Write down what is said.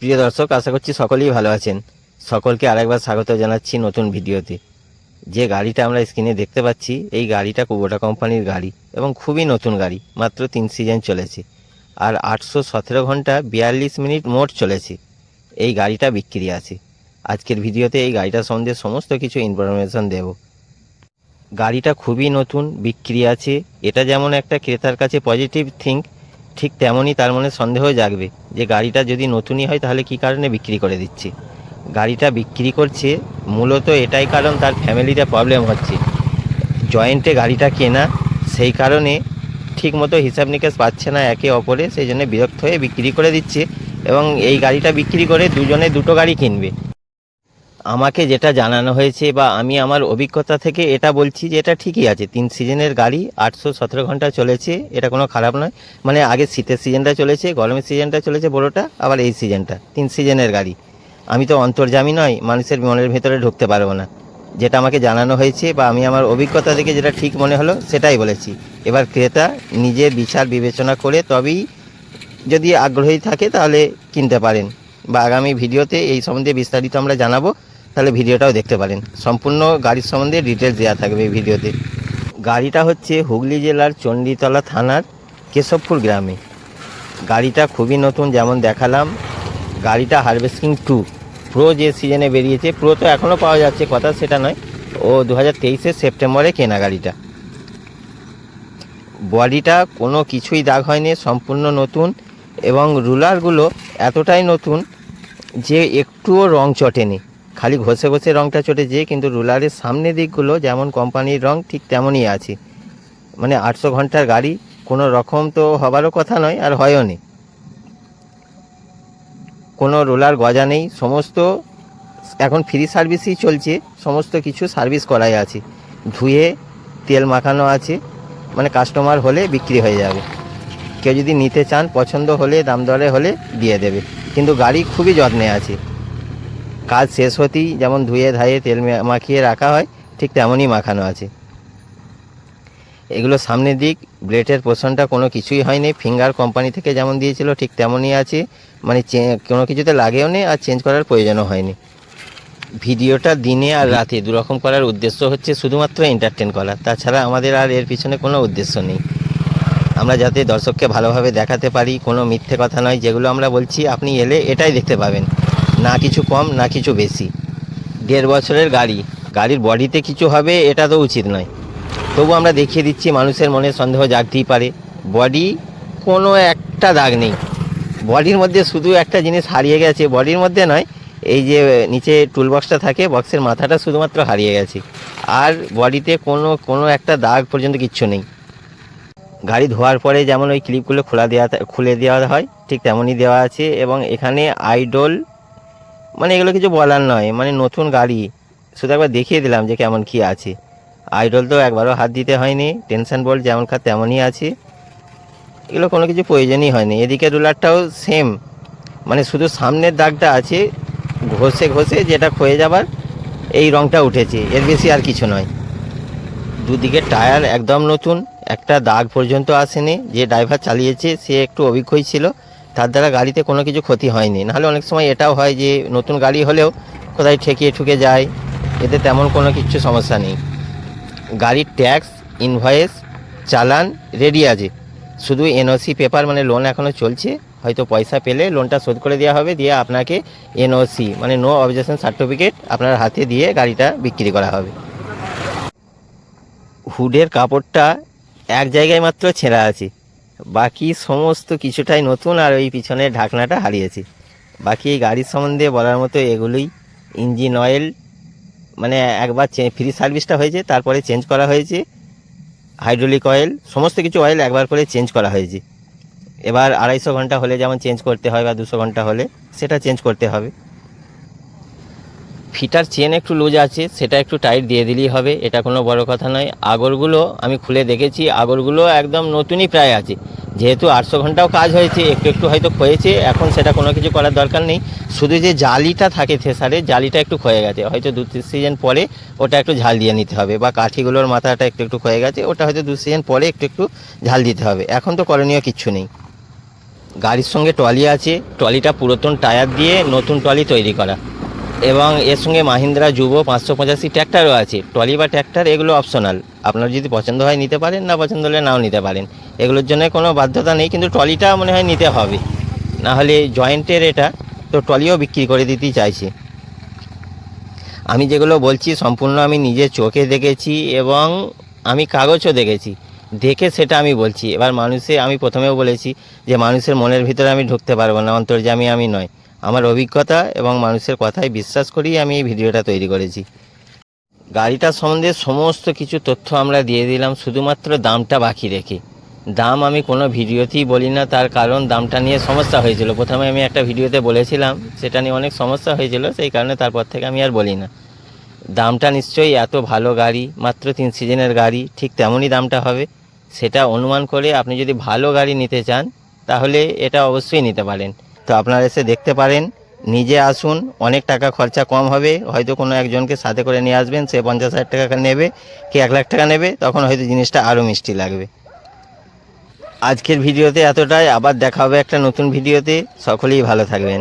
প্রিয় দর্শক, আশা করছি সকলেই ভালো আছেন। সকলকে আরেকবার স্বাগত জানাচ্ছি নতুন ভিডিওতে। যে গাড়িটা আমরা স্ক্রিনে দেখতে পাচ্ছি, এই গাড়িটা কুবোটা কোম্পানির গাড়ি এবং খুবই নতুন গাড়ি, মাত্র তিন সিজন চলেছে। আর আটশো সতেরো ঘণ্টা বিয়াল্লিশ মিনিট মোট চলেছে। এই গাড়িটা বিক্রি আছে। আজকের ভিডিওতে এই গাড়িটা সম্বন্ধে সমস্ত কিছু ইনফরমেশন দেব। গাড়িটা খুবই নতুন, বিক্রি আছে। এটা যেমন একটা ক্রেতার কাছে পজিটিভ থিঙ্ক ঠিক তেমনই তার মনে সন্দেহ জাগবে যে গাড়িটা যদি নতুনই হয় তাহলে কি কারণে বিক্রি করে দিচ্ছে। গাড়িটা বিক্রি করছে, মূলত এটাই কারণ তার ফ্যামিলিতে প্রবলেম হচ্ছে। জয়েন্টে গাড়িটা কেনা, সেই কারণে ঠিকমতো হিসাব নিকাশ পাচ্ছে না একে অপরে সেই জন্য বিরক্ত হয়ে বিক্রি করে দিচ্ছে এবং এই গাড়িটা বিক্রি করে দুজনে দুটো গাড়ি কিনবে। আমাকে যেটা জানানো হয়েছে বা আমি আমার অভিজ্ঞতা থেকে এটা বলছি যে এটা ঠিকই আছে। তিন সিজনের গাড়ি, আটশো সতেরো ঘণ্টা চলেছে, এটা কোনো খারাপ নয়। মানে আগে শীতের সিজনটা চলেছে, গরমের সিজনটা চলেছে বড়োটা, আবার এই সিজনটা, তিন সিজনের গাড়ি। আমি তো অন্তর্জামী নয়, মানুষের মনের ভেতরে ঢুকতে পারব না। যেটা আমাকে জানানো হয়েছে বা আমি আমার অভিজ্ঞতা থেকে যেটা ঠিক মনে হলো, সেটাই বলেছি। এবার ক্রেতা নিজে বিচার বিবেচনা করে তবেই যদি আগ্রহী থাকে তাহলে কিনতে পারেন। বা আগামী ভিডিওতে এই সম্বন্ধে বিস্তারিত আমরা জানাব। তাহলে ভিডিওটাও দেখতে পারেন। সম্পূর্ণ গাড়ির সম্বন্ধে ডিটেলস দেওয়া থাকবে এই ভিডিওতে। গাড়িটা হচ্ছে হুগলি জেলার চণ্ডীতলা থানার কেশবপুর গ্রামে। গাড়িটা খুবই নতুন, যেমন দেখালাম। গাড়িটা হারভেস্টিং টু। প্রো যে সিজনে বেরিয়েছে প্রো তো এখনও পাওয়া যাচ্ছে, কথা সেটা নয়। ও দু হাজার সেপ্টেম্বরে কেনা গাড়িটা। বডিটা কোনো কিছুই দাগ হয়নি, সম্পূর্ণ নতুন এবং রুলারগুলো এতটাই নতুন যে একটুও রং চটেনি। খালি ঘষে ঘষে রংটা চটেছে কিন্তু রুলারের সামনের দিকগুলো যেমন কোম্পানির রং, ঠিক তেমনই আছে। মানে আটশো ঘণ্টার গাড়ি, কোনো রকম তো হবারও কথা নয় আর হয়ও নি। কোনো রোলার গজা নেই, সমস্ত এখন ফ্রি সার্ভিসই চলছে, সমস্ত কিছু সার্ভিস করাই আছে। ধুয়ে তেল মাখানো আছে মানে কাস্টমার হলে বিক্রি হয়ে যাবে। কেউ যদি নিতে চান, পছন্দ হলে, দাম দরে হলে দিয়ে দেবে। কিন্তু গাড়ি খুবই যত্নে আছে। কাজ শেষ হতেই যেমন ধুয়ে ধায়ে তেল মাখিয়ে রাখা হয়, ঠিক তেমনই মাখানো আছে। এগুলো সামনের দিক ব্লেটের পোষণটা কোনো কিছুই হয়নি, ফিঙ্গার কোম্পানি থেকে যেমন দিয়েছিল, ঠিক তেমনই আছে। মানে কোনো কিছুতে লাগেও নেই আর চেঞ্জ করার প্রয়োজনও হয়নি। ভিডিওটা দিনে আর রাতে দুরকম করার উদ্দেশ্য হচ্ছে শুধুমাত্র এন্টারটেন করা। তাছাড়া আমাদের আর এর পিছনে কোনো উদ্দেশ্য নেই। আমরা যাতে দর্শককে ভালোভাবে দেখাতে পারি, কোনো মিথ্যে কথা নয়, যেগুলো আমরা বলছি, আপনি এলে এটাই দেখতে পাবেন। না কিছু কম, না কিছু বেশি। দেড় বছরের গাড়ি। গাড়ির বডিতে কিছু হবে, এটা তো উচিত নয়। তবু আমরা দেখিয়ে দিচ্ছি, মানুষের মনে সন্দেহ জাগতেই পারে। বডি কোনো একটা দাগ নেই। বডির মধ্যে শুধু একটা জিনিস হারিয়ে গেছে, বডির মধ্যে নয়, এই যে নিচে টুল বক্সটা থাকে বক্সের মাথাটা শুধুমাত্র হারিয়ে গেছে। আর বডিতে কোনো কোনো একটা দাগ পর্যন্ত কিচ্ছু নেই। গাড়ি ধোয়ার পরে যেমন ওই ক্লিপগুলো খোলা দেওয়া খুলে দেওয়া হয়, ঠিক তেমনই দেওয়া আছে। এবং এখানে আইডল মানে এগুলো কিছু বলার নয় মানে নতুন গাড়ি। শুধু একবার দেখিয়ে দিলাম যে কেমন কি আছে। আইডল তো একবারও হাত দিতে হয়নি, টেনশন বল যেমন খাত তেমনই আছে। এগুলো কোনো কিছু প্রয়োজনই হয়নি। এদিকে রুলারটাও সেম মানে শুধু সামনের দাগটা আছে, ঘষে ঘষে যেটা ক্ষয়ে যাবার, এই রংটা উঠেছে। এর বেশি আর কিছু নয়। দুদিকে টায়ার একদম নতুন, একটা দাগ পর্যন্ত আসেনি। যে ড্রাইভার চালিয়েছে, সে একটু অভিজ্ঞই ছিল। তার দ্বারা গাড়িতে কোনো কিছু ক্ষতি হয়নি। নাহলে অনেক সময় এটাও হয় যে, নতুন গাড়ি হলেও কোথায় ঠেকিয়ে ঠুকে যায়, এতে তেমন কোনো কিছু সমস্যা নেই। গাড়ির ট্যাক্স, ইনভয়েস, চালান রেডি আছে। শুধু এনওসি পেপার মানে লোন এখনও চলছে। হয়তো পয়সা পেলে লোনটা শোধ করে দেওয়া হবে, দিয়ে আপনাকে এনওসি মানে নো অবজেকশন সার্টিফিকেট আপনার হাতে দিয়ে গাড়িটা বিক্রি করা হবে। হুডের কাপড়টা এক জায়গায় মাত্র ছেঁড়া আছে। বাকি সমস্ত কিছুটাই নতুন আর ওই পিছনে ঢাকনাটা হারিয়েছে। বাকি এই গাড়ির সম্বন্ধে বলার মতো এগুলোই ইঞ্জিন অয়েল মানে একবার ফ্রি সার্ভিসটা হয়েছে, তারপরে চেঞ্জ করা হয়েছে। হাইড্রোলিক অয়েল সমস্ত কিছু অয়েল একবার করে চেঞ্জ করা হয়েছে। এবার আড়াইশো ঘণ্টা হলে যেমন চেঞ্জ করতে হয় বা দুশো ঘণ্টা হলে, সেটা চেঞ্জ করতে হবে। ফিটার চেন একটু লুজ আছে, সেটা একটু টাইট দিয়ে দিলেই হবে, এটা কোনো বড় কথা নয়। আগরগুলো আমি খুলে দেখেছি, আগরগুলো একদম নতুনই প্রায় আছে। যেহেতু আটশো ঘন্টাও কাজ হয়েছে, একটু একটু হয়তো ক্ষয়েছে, এখন সেটা কোনো কিছু করার দরকার নেই। শুধু যে জালিটা থাকে থেসারে, জালিটা একটু ক্ষয়ে গেছে। হয়তো দু তিন সিজন পরে ওটা একটু ঝাল দিয়ে নিতে হবে, বা কাঠিগুলোর মাথাটা একটু একটু ক্ষয়ে গেছে, ওটা হয়তো দু সিজন পরে একটু একটু ঝাল দিতে হবে। এখন তো করণীয় কিচ্ছু নেই। গাড়ির সঙ্গে ট্রলি আছে, ট্রলিটা পুরাতন টায়ার দিয়ে নতুন ট্রলি তৈরি করা। এবং এর সঙ্গে মাহিন্দ্রা যুব পাঁচশো পঁচাশি ট্র্যাক্টরও আছে। ট্রলি বা ট্র্যাক্টর, এগুলো অপশনাল আপনার যদি পছন্দ হয় নিতে পারেন, না পছন্দ হলে নাও নিতে পারেন। এগুলোর জন্য কোনো বাধ্যতা নেই, কিন্তু ট্রলিটা মনে হয় নিতে হবে। না হলে জয়েন্টের এটা, তো ট্রলিও বিক্রি করে দিতেই চাইছে। আমি যেগুলো বলছি সম্পূর্ণ আমি নিজে চোখে দেখেছি এবং আমি কাগজও দেখেছি। দেখে সেটা আমি বলছি। এবার মানুষে, আমি প্রথমেও বলেছি যে মানুষের মনের ভিতরে আমি ঢুকতে পারব না, অন্তর্যামী আমি নয়। আমার অভিজ্ঞতা এবং মানুষের কথায় বিশ্বাস করেই আমি এই ভিডিওটা তৈরি করেছি। গাড়িটার সম্বন্ধে সমস্ত কিছু তথ্য আমরা দিয়ে দিলাম, শুধুমাত্র দামটা বাকি রেখে। দাম আমি কোনো ভিডিওতেই বলি না, তার কারণ দামটা নিয়ে সমস্যা হয়েছিল। প্রথমে আমি একটা ভিডিওতে বলেছিলাম, সেটা নিয়ে অনেক সমস্যা হয়েছিল, সেই কারণে তারপর থেকে আমি আর বলি না। দামটা নিশ্চয়ই এত ভালো গাড়ি, মাত্র তিন সিজনের গাড়ি, ঠিক তেমনই দামটা হবে। সেটা অনুমান করে আপনি যদি ভালো গাড়ি নিতে চান, তাহলে এটা অবশ্যই নিতে পারেন। তো আপনারা এসে দেখতে পারেন, নিজে আসুন, অনেক টাকা খরচা কম হবে, হয়তো কোনো একজনকে সাথে করে নিয়ে আসবেন, সে পঞ্চাশ হাজার টাকা নেবে, কি এক লাখ টাকা নেবে, তখন হয়তো জিনিসটা আরও মিষ্টি লাগবে। আজকের ভিডিওতে এতটাই, আবার দেখা হবে একটা নতুন ভিডিওতে, সকলেই ভালো থাকবেন।